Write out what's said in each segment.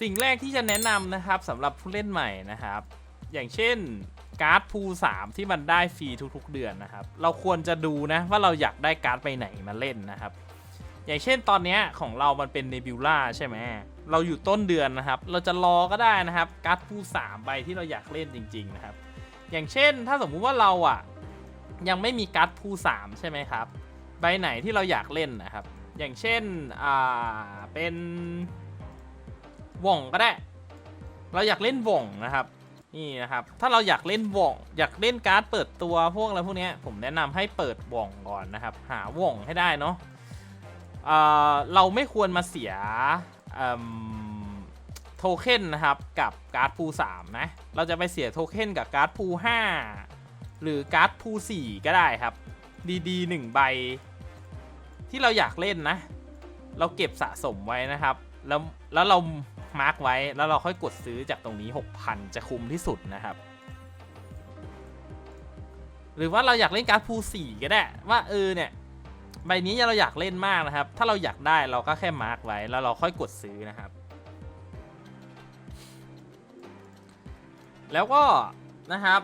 สิ่งแรกที่จะแนะนำนะครับสำหรับผู้เล่นใหม่นะครับ อย่างเช่นการ์ดพูสามที่มันได้ฟรีทุกๆเดือนนะครับ เราควรจะดูนะว่าเราอยากได้การ์ดไปไหนมาเล่นนะครับ อย่างเช่นตอนนี้ของเรามันเป็นเนบิวล่าใช่ไหมเราอยู่ต้นเดือนนะครับ เราจะรอก็ได้นะครับการ์ดพูสามใบที่เราอยากเล่นจริง ๆนะครับ อย่างเช่นถ้าสมมุติว่าเราอะยังไม่มีการ์ดพูสามใช่ไหมครับใบไหนที่เราอยากเล่นนะครับ อย่างเช่นอ่าเป็น ว่องก็ได้ เราอยากเล่นว่องนะครับนี่นะครับ ถ้าเราอยากเล่นว่อง อยากเล่นการ์ดเปิดตัวพวกอะไรพวกนี้ผมแนะนำให้เปิดว่องก่อนนะครับ หาว่องให้ได้เนาะเอ่อเราไม่ควรมาเสียโทเค็นนะครับกับการ์ดพูสามนะ เราจะไปเสียโทเค็นกับการ์ดพูห้าหรือการ์ดพูสี่ก็ได้ครับดีๆหนึ่งใบ ที่เราอยากเล่นนะ เราเก็บสะสมไว้นะครับ แล้วแล้วเรา มาร์กไว้ แล้วเราค่อยกดซื้อจากตรงนี้ 6,000 จะคุ้มที่สุดนะครับ หรือว่าเราอยากเล่นการ์ดพูสี่ก็ได้ ว่าเออเนี่ยใบนี้เราอยากเล่นมากนะครับ ถ้าเราอยากได้เราก็แค่มาร์กไว้ แล้วเราค่อยกดซื้อนะครับ แล้วก็นะครับ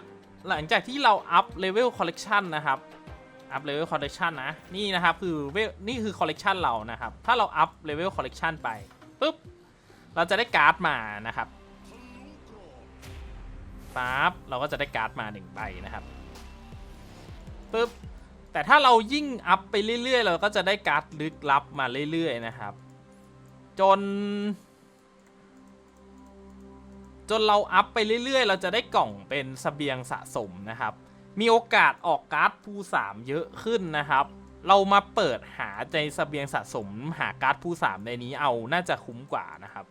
หลังจากที่เราอัพเลเวลคอลเลกชันนะครับอัพเลเวลคอลเลกชันนะ นี่นะครับ คือเวลนี่คือคอลเลกชันเรานะครับ ถ้าเราอัพเลเวลคอลเลกชันไปปุ๊บ เราจะได้การ์ดมานะครับปั๊บเราก็จะได้การ์ดมาหนึ่งใบนะครับปุ๊บแต่ถ้าเรายิ่งอัพไปเรื่อยๆ เราก็จะได้การ์ดลึกลับมาเรื่อยๆนะครับ จน จนเราอัพไปเรื่อยๆ เราจะได้กล่องเป็นสเสบียงสะสมนะครับ มีโอกาสออกการ์ดภูสามเยอะขึ้นนะครับ เรามาเปิดหาในเสบียงสะสมหาการ์ดภูสามในนี้เอาน่าจะคุ้มกว่านะครับ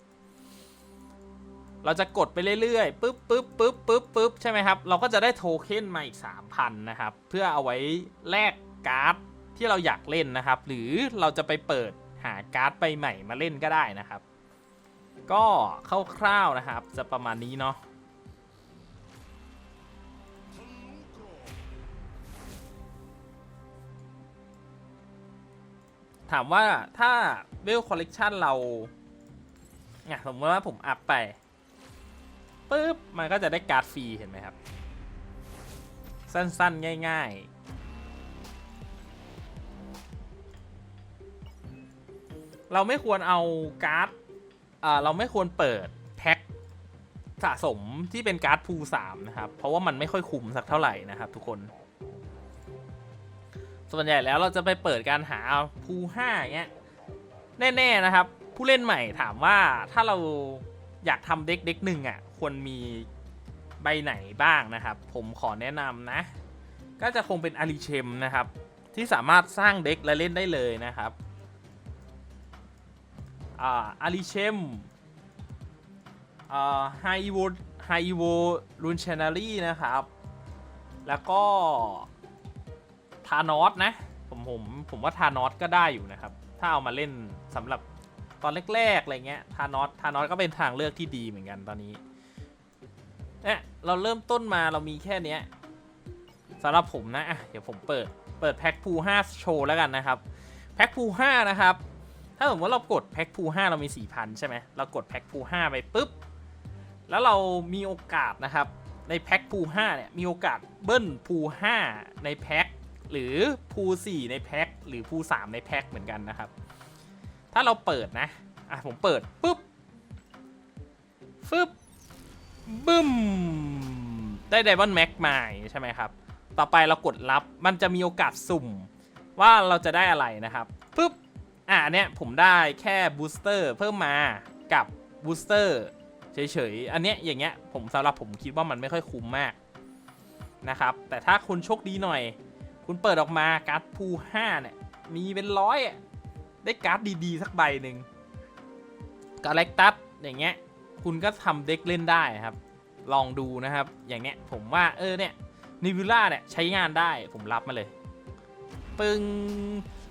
เราจะกดไปเรื่อยๆปึ๊บปึ๊บปึ๊บปึ๊บปึ๊บใช่ไหมครับ เราก็จะได้โทเค็นมาอีก 3,000 นะครับ เพื่อเอาไว้แลกการ์ดที่เราอยากเล่นนะครับ หรือเราจะไปเปิดหาการ์ดใบใหม่มาเล่นก็ได้นะครับ ก็คร่าวๆนะครับ จะประมาณนี้เนาะถามว่าถ้าเวลคอลเลกชันเราเนี่ยสมมติว่าผมอัพไป ปุ๊บ มันก็จะได้การ์ดฟรีเห็นไหมครับ สั้นๆ ง่ายๆ เราไม่ควรเอาการ์ดเราไม่ควรเปิดแพ็คสะสมที่เป็นการ์ดพูสามนะครับ เพราะว่ามันไม่ค่อยคุ้มสักเท่าไหร่นะครับทุกคน ส่วนใหญ่แล้วเราจะไปเปิดการหาพูห้าเงี้ย แน่ ๆ นะครับ ผู้เล่นใหม่ถามว่าถ้าเรา อยากทำเด็กเด็กหนึ่งอะควรมีใบไหนบ้างนะครับ ผมขอแนะนำนะ ก็จะคงเป็นอาริเชมนะครับ ที่สามารถสร้างเด็กและเล่นได้เลยนะครับอาอาริเชมอาไฮโวไฮโวลูนเชนารีนะครับ แล้วก็ทานอสนะ ผมผมผมว่าทานอสก็ได้อยู่นะครับ ถ้าเอามาเล่นสำหรับ ตอนแรกๆอะไรเงี้ยทานอสทานอสก็เป็นทางเลือกที่ดีเหมือนกันตอนนี้เนี่ยเราเริ่มต้นมาเรามีแค่เนี้ยสำหรับผมนะอะเดี๋ยวผมเปิดเปิดแพ็คพู5โชว์แล้วกันนะครับแพ็คพู5นะครับ ถ้าสมมติว่าเรากดแพ็คพู5เรามี4,000ใช่ไหมเรากดแพ็คพู5ไปปุ๊บแล้วเรามีโอกาสนะครับในแพ็คพู5เนี่ยมีโอกาสเบิ้ลพู5ในแพ็คหรือพู4ในแพ็คหรือพู3ในแพ็คเหมือนกันนะครับ ถ้าเราเปิดนะ อะผมเปิดปุ๊บฟึบบึ้ม ได้ไดมอนด์แม็กมาใช่ไหมครับ ต่อไปเรากดรับ มันจะมีโอกาสสุ่ม ว่าเราจะได้อะไรนะครับปุ๊บ อะเนี้ยผมได้แค่บูสเตอร์เพิ่มมากับบูสเตอร์เฉยๆ อันเนี้ยอย่างเงี้ยผมสำหรับผมคิดว่ามันไม่ค่อยคุ้มมากนะครับ แต่ถ้าคุณโชคดีหน่อย คุณเปิดออกมาการ์ดพูห้าเนี่ย มีเป็นร้อยอะ ได้การ์ดดีๆ สักใบหนึ่งกาแล็กตัสอย่างเงี้ย คุณก็ทำเด็กเล่นได้ครับ ลองดูนะครับ อย่างเนี้ยผมว่าเออเนี่ยนิวิล่าเนี่ยใช้งานได้ผมรับมาเลย ปึง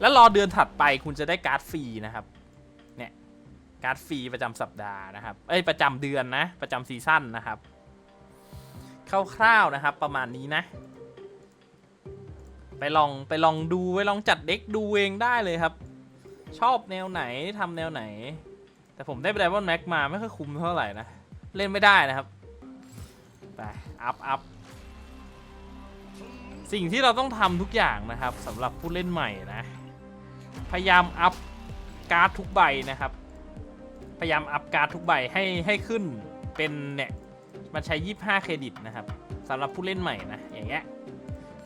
แล้วรอเดือนถัดไปคุณจะได้การ์ดฟรีนะครับ เนี่ย การ์ดฟรีประจำสัปดาห์นะครับ เอ้ยประจำเดือนนะ ประจำซีซั่นนะครับคร่าวๆนะครับ ประมาณนี้นะ ไปลองไปลองดูไปลองจัดเด็กดูเองได้เลยครับ ชอบแนวไหนทำแนวไหน แต่ผมได้ไดมอนแม็กมาไม่ค่อยคุ้มเท่าไหร่นะ เล่นไม่ได้นะครับ ไป อัพอัพสิ่งที่เราต้องทำทุกอย่างนะครับสำหรับผู้เล่นใหม่นะ พยายามอัพการ์ดทุกใบนะครับ พยายามอัพการ์ดทุกใบให้ให้ขึ้นเป็นเนี่ยมันใช้ 25 เครดิตนะครับสำหรับผู้เล่นใหม่นะอย่างเงี้ย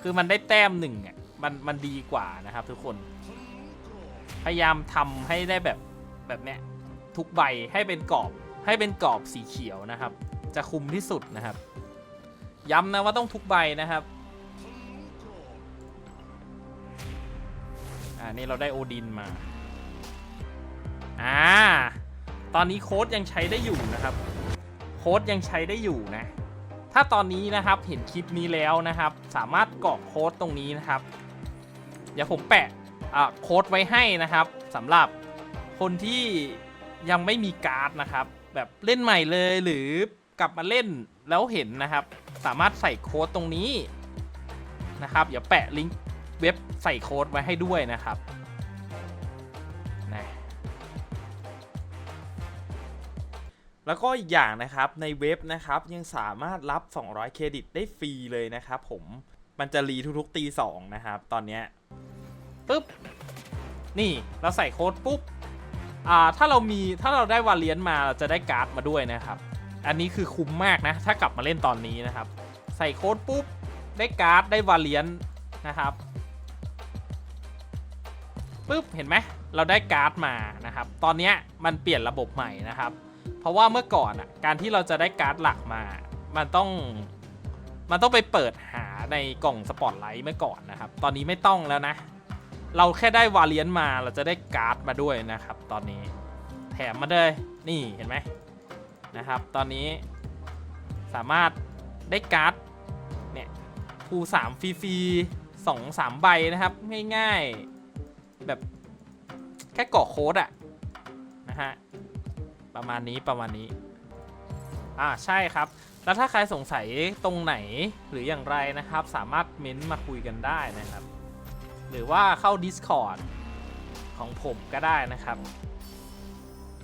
คือมันได้แต้มหนึ่งอะมันมันดีกว่านะครับทุกคน พยายามทำให้ได้แบบแบบเนี้ยทุกใบให้เป็นกรอบให้เป็นกรอบสีเขียวนะครับ จะคุมที่สุดนะครับ ย้ำนะว่าต้องทุกใบนะครับอ่านี่เราได้โอดินมาอ่าตอนนี้โค้ดยังใช้ได้อยู่นะครับ โค้ดยังใช้ได้อยู่นะ ถ้าตอนนี้นะครับเห็นคลิปนี้แล้วนะครับ สามารถกรอกโค้ดตรงนี้นะครับ เดี๋ยวผมแปะ โค้ดไว้ให้นะครับสำหรับคนที่ยังไม่มีการ์ดนะครับ แบบเล่นใหม่เลยหรือกลับมาเล่นแล้วเห็นนะครับ สามารถใส่โค้ดตรงนี้นะครับเดี๋ยวแปะลิงก์เว็บใส่โค้ดไว้ให้ด้วยนะครับนะแล้วก็อีกอย่างนะครับในเว็บนะครับยังสามารถรับ 200 เครดิตได้ฟรีเลยนะครับผมมันจะรีทุกๆตีสองนะครับ ตอนเนี้ย ปุ๊บ นี่เราใส่โค้ดปุ๊บ อ่า ถ้าเรามี ถ้าเราได้วาเลียนมาเราจะได้การ์ดมาด้วยนะครับ อันนี้คือคุ้มมากนะ ถ้ากลับมาเล่นตอนนี้นะครับ ใส่โค้ดปุ๊บ ได้การ์ด ได้วาเลียนนะครับปุ๊บ เห็นไหม เราได้การ์ดมานะครับ ตอนนี้มันเปลี่ยนระบบใหม่นะครับ เพราะว่าเมื่อก่อนอะ การที่เราจะได้การ์ดหลักมา มันต้องมันต้องไปเปิดหาในกล่องสปอตไลท์เมื่อก่อนนะครับ ตอนนี้ไม่ต้องแล้วนะ เราแค่ได้วาเลียนมาเราจะได้การ์ดมาด้วยนะครับ ตอนนี้แถมมาเลยนี่เห็นไหมนะครับ ตอนนี้สามารถได้การ์ดเนี่ยภูสามฟรีๆสองสามใบนะครับ ง่ายๆ แบบแค่กรอกโค้ดอะนะฮะประมาณนี้ประมาณนี้อ่าใช่ครับ แล้วถ้าใครสงสัยตรงไหนหรืออย่างไรนะครับ สามารถเม้นต์มาคุยกันได้นะครับ หรือว่าเข้า Discord ของผมก็ได้นะครับ